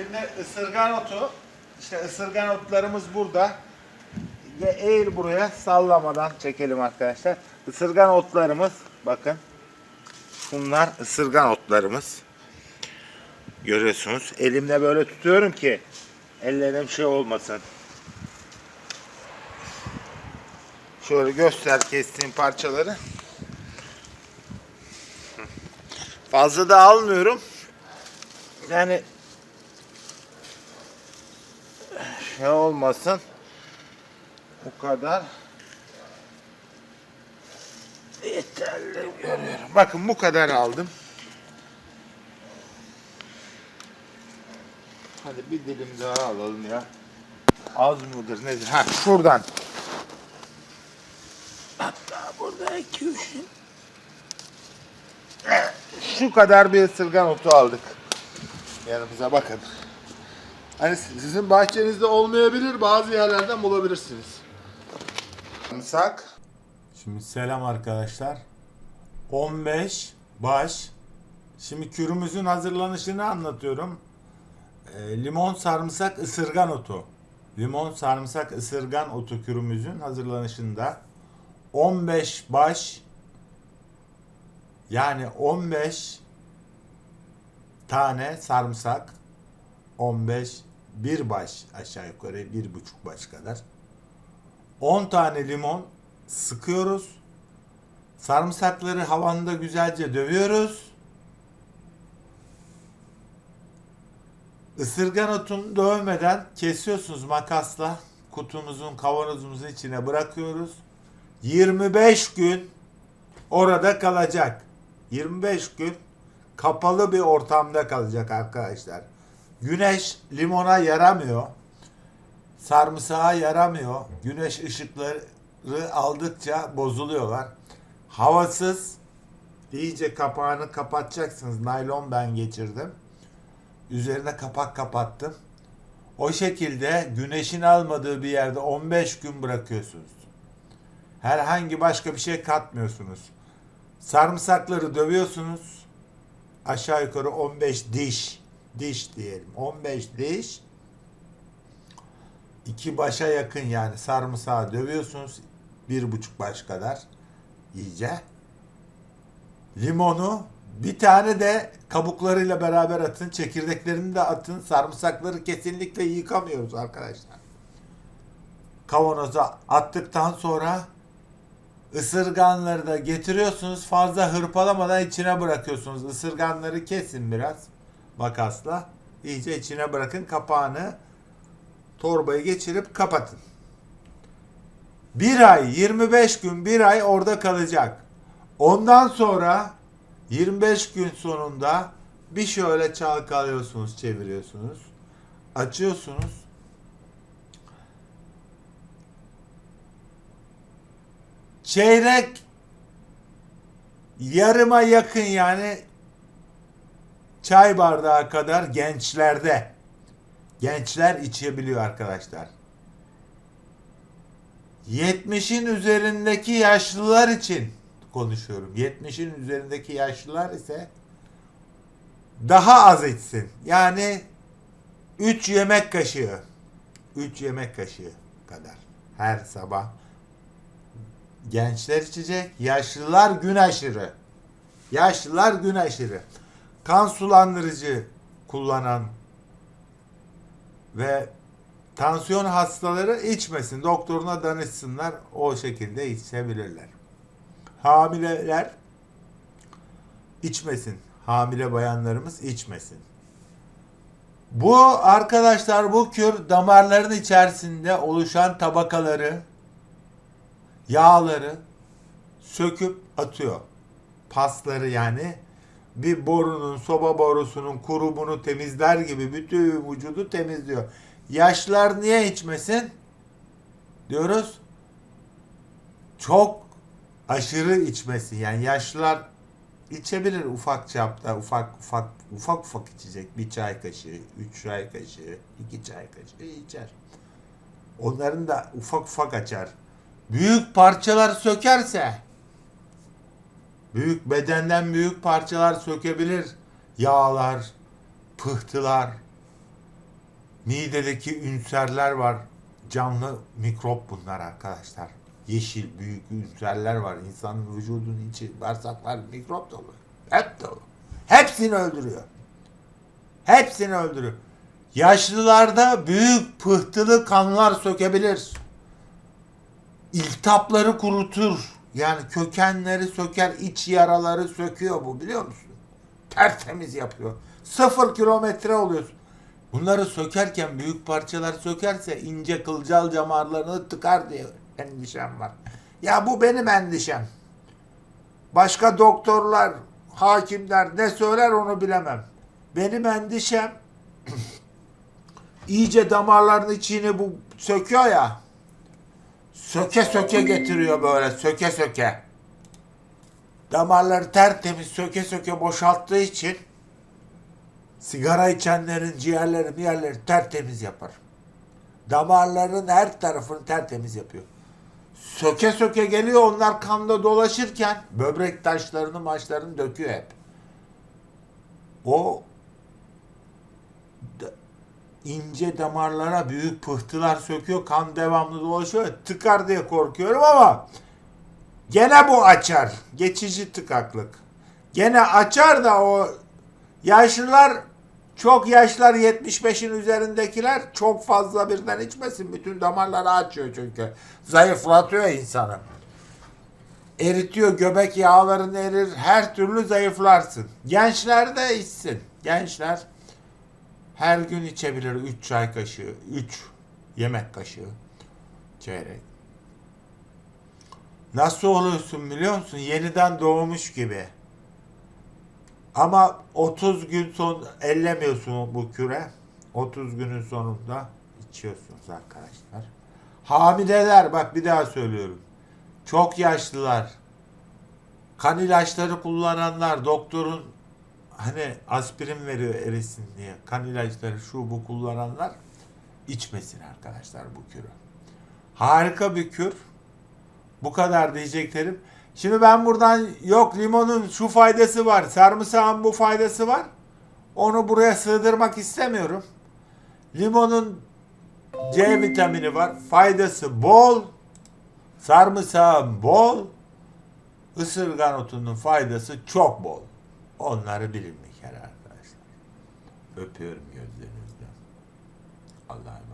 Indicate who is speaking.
Speaker 1: Şimdi ısırgan otu, işte ısırgan otlarımız burada. Ve eğil buraya sallamadan çekelim arkadaşlar. Isırgan otlarımız bakın. Bunlar ısırgan otlarımız. Görüyorsunuz. Elimle böyle tutuyorum ki ellerim şey olmasın. Şöyle göster kestiğim parçaları. Fazla da almıyorum. Yani şey olmasın. Bu kadar. Yeterli görüyorum. Bakın bu kadar aldım. Hadi bir dilim daha alalım ya. Az mıdır nedir? Ha şuradan. Hatta burada iki üç. Şu kadar bir ısırgan otu aldık. Yanımıza bakın. Hani sizin bahçenizde olmayabilir, bazı yerlerden bulabilirsiniz. Sarımsak. Şimdi selam arkadaşlar. 15 baş. Şimdi kürümüzün hazırlanışını anlatıyorum. E, limon sarımsak ısırgan otu. Limon sarımsak ısırgan otu kürümüzün hazırlanışında 15 baş yani 15 tane sarımsak 15 bir baş aşağı yukarı bir buçuk baş kadar. 10 tane limon sıkıyoruz. Sarımsakları havanda güzelce dövüyoruz. Isırgan otunu dövmeden kesiyorsunuz makasla. Kutumuzun kavanozumuzun içine bırakıyoruz. 25 gün orada kalacak. 25 gün kapalı bir ortamda kalacak arkadaşlar. Güneş limona yaramıyor. Sarımsağa yaramıyor. Güneş ışıkları aldıkça bozuluyorlar. Havasız iyice kapağını kapatacaksınız. Naylon ben geçirdim. Üzerine kapak kapattım. O şekilde güneşin almadığı bir yerde 15 gün bırakıyorsunuz. Herhangi başka bir şey katmıyorsunuz. Sarımsakları dövüyorsunuz. Aşağı yukarı 15 diş. Diş diyelim. 15 diş. iki başa yakın yani sarımsağı dövüyorsunuz. Bir buçuk baş kadar iyice. Limonu bir tane de kabuklarıyla beraber atın. Çekirdeklerini de atın. Sarımsakları kesinlikle yıkamıyoruz arkadaşlar. Kavanoza attıktan sonra Isırganları da getiriyorsunuz. Fazla hırpalamadan içine bırakıyorsunuz. Isırganları kesin biraz makasla. İyice içine bırakın. Kapağını torbayı geçirip kapatın. Bir ay, 25 gün, bir ay orada kalacak. Ondan sonra 25 gün sonunda bir şöyle çalkalıyorsunuz, çeviriyorsunuz. Açıyorsunuz. çeyrek yarıma yakın yani çay bardağı kadar gençlerde gençler içebiliyor arkadaşlar. 70'in üzerindeki yaşlılar için konuşuyorum. 70'in üzerindeki yaşlılar ise daha az içsin. Yani 3 yemek kaşığı 3 yemek kaşığı kadar her sabah Gençler içecek, yaşlılar gün aşırı. Yaşlılar gün aşırı. Kan sulandırıcı kullanan ve tansiyon hastaları içmesin. Doktoruna danışsınlar. O şekilde içebilirler. Hamileler içmesin. Hamile bayanlarımız içmesin. Bu arkadaşlar bu kür damarların içerisinde oluşan tabakaları yağları söküp atıyor. Pasları yani bir borunun, soba borusunun kurumunu temizler gibi bütün vücudu temizliyor. Yaşlılar niye içmesin? Diyoruz. Çok aşırı içmesin. Yani yaşlılar içebilir ufak çapta, ufak ufak ufak ufak içecek. Bir çay kaşığı, üç çay kaşığı, iki çay kaşığı içer. Onların da ufak ufak açar büyük parçalar sökerse büyük bedenden büyük parçalar sökebilir. Yağlar, pıhtılar. Midedeki ünserler var. Canlı mikrop bunlar arkadaşlar. Yeşil büyük ünserler var. İnsanın vücudunun içi bağırsaklar mikrop dolu. Hep dolu. Hepsini öldürüyor. Hepsini öldürüyor. Yaşlılarda büyük pıhtılı kanlar sökebilir. İltapları kurutur. Yani kökenleri söker, iç yaraları söküyor bu biliyor musun? Tertemiz yapıyor. Sıfır kilometre oluyorsun. Bunları sökerken büyük parçalar sökerse ince kılcal damarlarını tıkar diye endişem var. Ya bu benim endişem. Başka doktorlar, hakimler ne söyler onu bilemem. Benim endişem iyice damarların içini bu söküyor ya. Söke söke getiriyor böyle söke söke. Damarları tertemiz söke söke boşalttığı için sigara içenlerin ciğerleri diğerleri tertemiz yapar. Damarların her tarafını tertemiz yapıyor. Söke söke geliyor onlar kanda dolaşırken böbrek taşlarını maçlarını döküyor hep. O ince damarlara büyük pıhtılar söküyor. Kan devamlı dolaşıyor. Tıkar diye korkuyorum ama gene bu açar. Geçici tıkaklık. Gene açar da o yaşlılar çok yaşlar 75'in üzerindekiler çok fazla birden içmesin. Bütün damarları açıyor çünkü. Zayıflatıyor insanı. Eritiyor göbek yağların erir. Her türlü zayıflarsın. Gençler de içsin. Gençler her gün içebilir 3 çay kaşığı, 3 yemek kaşığı çeyrek. Nasıl oluyorsun biliyor musun? Yeniden doğmuş gibi. Ama 30 gün son ellemiyorsun bu küre. 30 günün sonunda içiyorsunuz arkadaşlar. Hamileler bak bir daha söylüyorum. Çok yaşlılar. Kan ilaçları kullananlar doktorun hani aspirin veriyor erisin diye kan ilaçları şu bu kullananlar içmesin arkadaşlar bu kürü. Harika bir kür. Bu kadar diyeceklerim. Şimdi ben buradan yok limonun şu faydası var, sarımsağın bu faydası var. Onu buraya sığdırmak istemiyorum. Limonun C vitamini var. Faydası bol. Sarımsağın bol. Isırgan otunun faydası çok bol. Onları bilin bir arkadaşlar. Öpüyorum gözlerinizden. Allah'a.